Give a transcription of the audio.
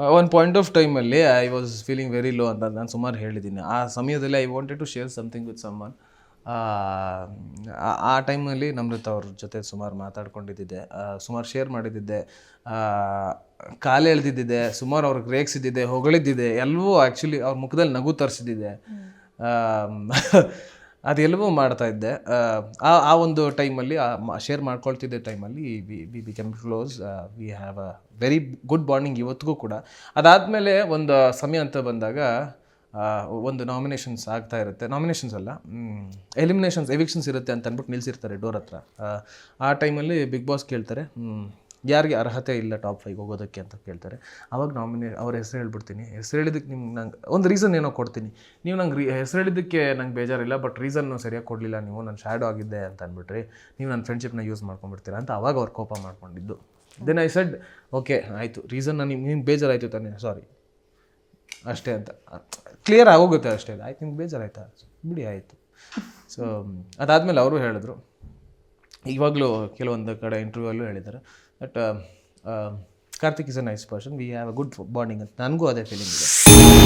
ಒಂದು point of ಟೈಮಲ್ಲಿ I was feeling very low ಅಂತ ನಾನು ಸುಮಾರು ಹೇಳಿದ್ದೀನಿ ಆ ಸಮಯದಲ್ಲಿ I wanted to share something with someone ಆ ಟೈಮಲ್ಲಿ ನಮ್ರತ ಅವ್ರ ಜೊತೆ ಸುಮಾರು ಮಾತಾಡ್ಕೊಂಡಿದ್ದಿದ್ದೆ. ಸುಮಾರು ಶೇರ್ ಮಾಡಿದ್ದಿದ್ದೆ. ಕಾಲು ಎಳ್ದಿದ್ದಿದ್ದೆ ಸುಮಾರು ಅವ್ರಿಗೆ ರೇಗಿಸಿದ್ದಿದೆ ಹೊಗಳಿದ್ದಿದೆ ಎಲ್ಲವೂ ಆ್ಯಕ್ಚುಲಿ ಅವ್ರ ಮುಖದಲ್ಲಿ ನಗು ತರಿಸಿದ್ದಿದೆ ಅದೆಲ್ಲವೂ ಮಾಡ್ತಾ ಇದ್ದೆ. ಆ ಆ ಒಂದು ಟೈಮಲ್ಲಿ ಶೇರ್ ಮಾಡ್ಕೊಳ್ತಿದ್ದೆ ಟೈಮಲ್ಲಿ we we become close we have a very good bonding ಇವತ್ತಿಗೂ ಕೂಡ. ಅದಾದಮೇಲೆ ಒಂದು ಸಮಯ ಅಂತ ಬಂದಾಗ ಒಂದು ನಾಮಿನೇಷನ್ಸ್ ಆಗ್ತಾ ಇರುತ್ತೆ. ನಾಮಿನೇಷನ್ಸ್ ಅಲ್ಲ ಎಲಿಮಿನೇಷನ್ಸ್ ಎವಿಕ್ಷನ್ಸ್ ಇರುತ್ತೆ ಅಂತ ಅಂದ್ಬಿಟ್ಟು ನಿಲ್ಲಿಸಿರ್ತಾರೆ ಡೋರ್ ಹತ್ರ. ಆ, ಟೈಮಲ್ಲಿ ಬಿಗ್ ಬಾಸ್ ಕೇಳ್ತಾರೆ ಯಾರಿಗೆ ಅರ್ಹತೆ ಇಲ್ಲ ಟಾಪ್ ಫೈವ್ ಹೋಗೋದಕ್ಕೆ ಅಂತ ಕೇಳ್ತಾರೆ. ಅವಾಗ ನಾಮಿನೇ ಅವ್ರ ಹೆಸರು ಹೇಳ್ಬಿಡ್ತೀನಿ. ಹೆಸರು ಹೇಳಿದಕ್ಕೆ ನಿಮ್ಗೆ ನಂಗೆ ಒಂದು ರೀಸನ್ ಏನೋ ಕೊಡ್ತೀನಿ. ನೀವು ನಂಗೆ ರೀ ಹೆಸರು ಹೇಳಿದ್ದಕ್ಕೆ ನಂಗೆ ಬೇಜಾರಿಲ್ಲ ಬಟ್ ರೀಸನ್ನು ಸರಿಯಾಗಿ ಕೊಡಲಿಲ್ಲ. ನೀವು ನಾನು ಶ್ಯಾಡೋ ಆಗಿದ್ದೆ ಅಂತ ಅಂದ್ಬಿಟ್ರಿ ನೀವು ನನ್ನ ಫ್ರೆಂಡ್ಶಿಪ್ನ ಯೂಸ್ ಮಾಡ್ಕೊಂಡ್ಬಿಡ್ತೀರಾ ಅಂತ ಅವಾಗ ಅವ್ರು ಕೋಪ ಮಾಡ್ಕೊಂಡಿದ್ದು. ದೆನ್ ಐ ಸೆಡ್ ಓಕೆ ಆಯಿತು. ರೀಸನ್ ನಿಮ್ಗೆ ನಿಮ್ಗೆ ಬೇಜಾರಾಯಿತು ತಾನೇ? ಸಾರಿ ಅಷ್ಟೇ ಅಂತ. ಕ್ಲಿಯರ್ ಆಗೋಗುತ್ತೆ ಅಷ್ಟೇ. ಆಯ್ತು, ನಿಮ್ಗೆ ಬೇಜಾರಾಯ್ತಾ? ಬಿಡಿ, ಆಯಿತು. ಸೊ ಅದಾದಮೇಲೆ ಅವರು ಹೇಳಿದ್ರು ಇವಾಗಲೂ ಕೆಲವೊಂದು ಕಡೆ ಇಂಟರ್ವ್ಯೂಲ್ಲೂ ಹೇಳಿದ್ದಾರೆ. But Karthik is a nice person we have a good bonding ಅಂತ. ನನಗೂ ಅದೇ ಫೀಲಿಂಗ್ ಇದೆ.